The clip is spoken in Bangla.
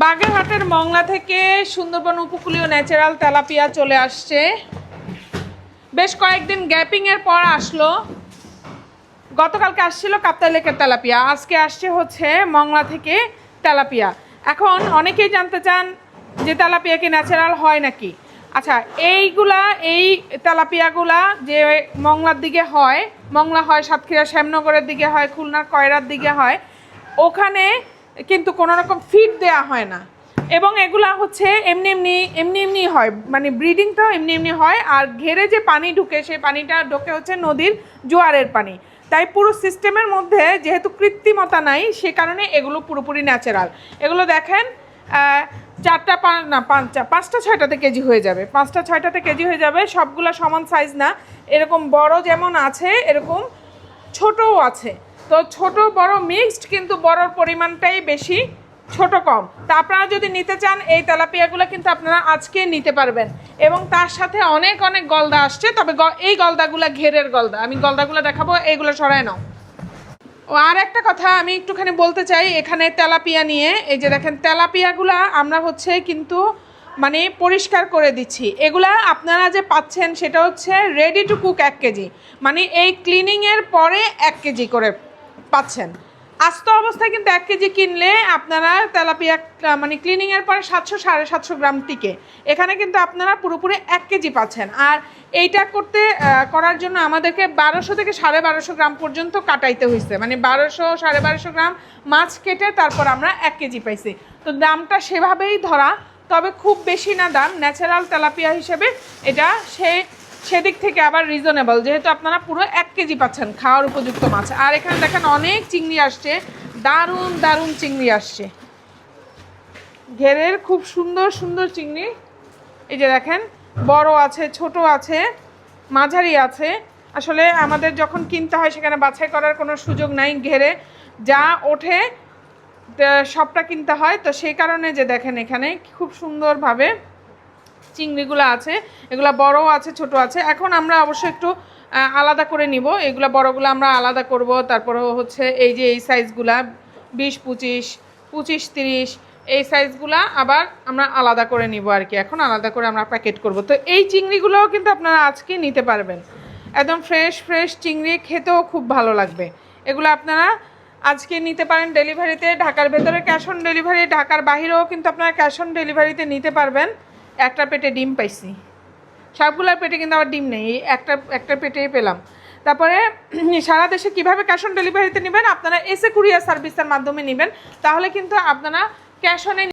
বাগেরহাটের মংলা থেকে সুন্দরবন উপকূলীয় ন্যাচারাল তেলাপিয়া চলে আসছে। বেশ কয়েকদিন গ্যাপিংয়ের পর আসলো। গতকালকে আসছিল কাপ্তাই লেকের তেলাপিয়া, আজকে আসছে হচ্ছে মংলা থেকে তেলাপিয়া। এখন অনেকেই জানতে চান যে তেলাপিয়া কি ন্যাচারাল হয় নাকি? আচ্ছা এইগুলা, এই তেলাপিয়াগুলা যে মংলার দিকে হয়, মংলা হয় সাতক্ষীরা শ্যামনগরের দিকে হয় খুলনার কয়রার দিকে হয়, ওখানে কিন্তু কোনো রকম ফিড দেয়া হয় না। এবং এগুলা হচ্ছে এমনি এমনি এমনি এমনি হয়। মানে ব্রিডিংটাও এমনি এমনি হয়। আর ঘেরে যে পানি ঢুকে, সেই পানিটা ঢোকে হচ্ছে নদীর জোয়ারের পানি। তাই পুরো সিস্টেমের মধ্যে যেহেতু কৃত্রিমতা নাই, সে কারণে এগুলো পুরোপুরি ন্যাচারাল এগুলো দেখেন চারটা না পাঁচটা পাঁচটা ছয়টাতে কেজি হয়ে যাবে। পাঁচটা, ছয়টাতে কেজি হয়ে যাবে। সবগুলো সমান সাইজ না। এরকম বড় যেমন আছে, এরকম ছোটও আছে। তো ছোট, বড় মিক্সড কিন্তু বড়র পরিমাণটাই বেশি, ছোট, কম। তা আপনারা যদি নিতে চান, এই তেলাপিয়াগুলো কিন্তু আপনারা আজকে নিতে পারবেন। এবং তার সাথে অনেক অনেক গলদা আসছে, তবে এই গলদাগুলো ঘেরের গলদা। আমি গলদাগুলো দেখাবো, এইগুলো সরায় নাও। ও, আর একটা কথা আমি একটুখানি বলতে চাই, এখানে তেলাপিয়া নিয়ে, এই যে দেখেন, তেলাপিয়াগুলা আমরা হচ্ছে কিন্তু মানে পরিষ্কার করে দিচ্ছি। এগুলা আপনারা যে পাচ্ছেন, সেটা হচ্ছে রেডি টু কুক এক কেজি। মানে এই ক্লিনিংয়ের পরে এক কেজি করে পাচ্ছেন। আস্ত অবস্থায় কিন্তু এক কেজি কিনলে আপনারা তেলাপিয়া মানে ক্লিনিংয়ের পরে সাতশো, সাড়ে সাতশো গ্রাম টিকে। এখানে কিন্তু আপনারা পুরোপুরি এক কেজি পাচ্ছেন। আর এইটা করতে করার জন্য আমাদেরকে বারোশো থেকে সাড়ে বারোশো গ্রাম পর্যন্ত কাটাইতে হয়েছে মানে বারোশো, সাড়ে বারোশো গ্রাম মাছ কেটে তারপর আমরা এক কেজি পাইছি। তো দামটা সেভাবেই ধরা, তবে খুব বেশি না দাম। ন্যাচারাল তেলাপিয়া হিসেবে এটা সে সেদিক থেকে আবার রিজনেবল যেহেতু আপনারা পুরো এক কেজি পাচ্ছেন খাওয়ার উপযুক্ত মাছ। আর এখানে দেখেন অনেক চিংড়ি আসছে, দারুণ দারুণ চিংড়ি আসছে। ঘেরের খুব সুন্দর সুন্দর চিংড়ি। এই যে দেখেন, বড় আছে, ছোট আছে, মাঝারি আছে। আসলে আমাদের যখন কিনতে হয়, সেখানে বাছাই করার কোনো সুযোগ নাই ঘেরে। যা ওঠে সবটা কিনতে হয়। তো সেই কারণে যে দেখেন এখানে খুব সুন্দরভাবে চিংড়িগুলো আছে, এগুলা বড়ও আছে ছোট আছে। এখন আমরা অবশ্য একটু আলাদা করে নিব। এগুলা বড়গুলো আমরা আলাদা করব। তারপরে হচ্ছে এই যে এই সাইজগুলা বিশ, পঁচিশ পঁচিশ, তিরিশ, এই সাইজগুলা আবার আমরা আলাদা করে নিব আর কি। এখন আলাদা করে আমরা প্যাকেট করব। তো এই চিংড়িগুলোও কিন্তু আপনারা আজকে নিতে পারবেন। একদম ফ্রেশ ফ্রেশ চিংড়ি খেতেও খুব ভালো লাগবে। এগুলো আপনারা আজকে নিতে পারেন ডেলিভারিতে ঢাকার ভেতরে ক্যাশ অন ডেলিভারি ঢাকার বাহিরেও কিন্তু আপনারা ক্যাশ অন ডেলিভারিতে নিতে পারবেন। একটা পেটে ডিম পাইছি। সবগুলোর পেটে কিন্তু আমার ডিম নেই একটা একটা পেটেই পেলাম। তারপরে সারা দেশে কীভাবে ক্যাশ অন ডেলিভারিতে নেবেন? আপনারা এসে কুরিয়ার সার্ভিসের মাধ্যমে নেবেন। তাহলে কিন্তু আপনারা ক্যাশ অনে